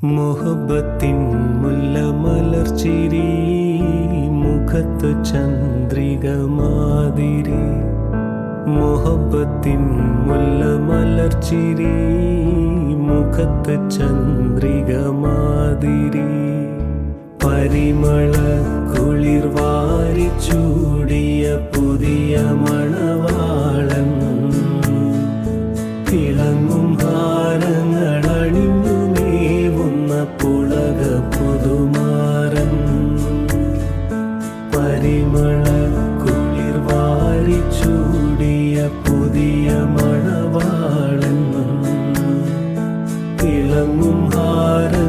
മുഹബത്തിൻ മുല്ല മലർച്ചിരി മുഖത്ത് ചന്ദ്രിക മാതിരി മുഹബത്തിൻ മുല്ല മലർച്ചിരി മുഖത്ത് ചന്ദ്രിക മാതിരി പരിമള കുളിർ വാരി ചൂടിയ പുതിയ മണവാളൻ കുളിർ വാരി ചൂടിയ പുതിയ മണവാളൻ തിളങ്ങും ഹാരങ്ങൾ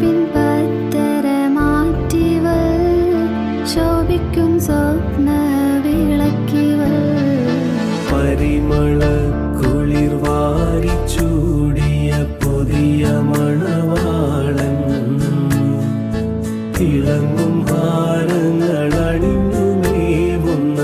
പിൻപത്തരമാറ്റിവൾ ശോഭിക്കും സ്വപ്ന വിളക്കിവൾ പരിമള കുളിർ വാരി ചൂടിയ പുതിയ മണവാളൻ. തിളങ്ങും ഭാരങ്ങൾ അണിഞ്ഞു നീവുന്ന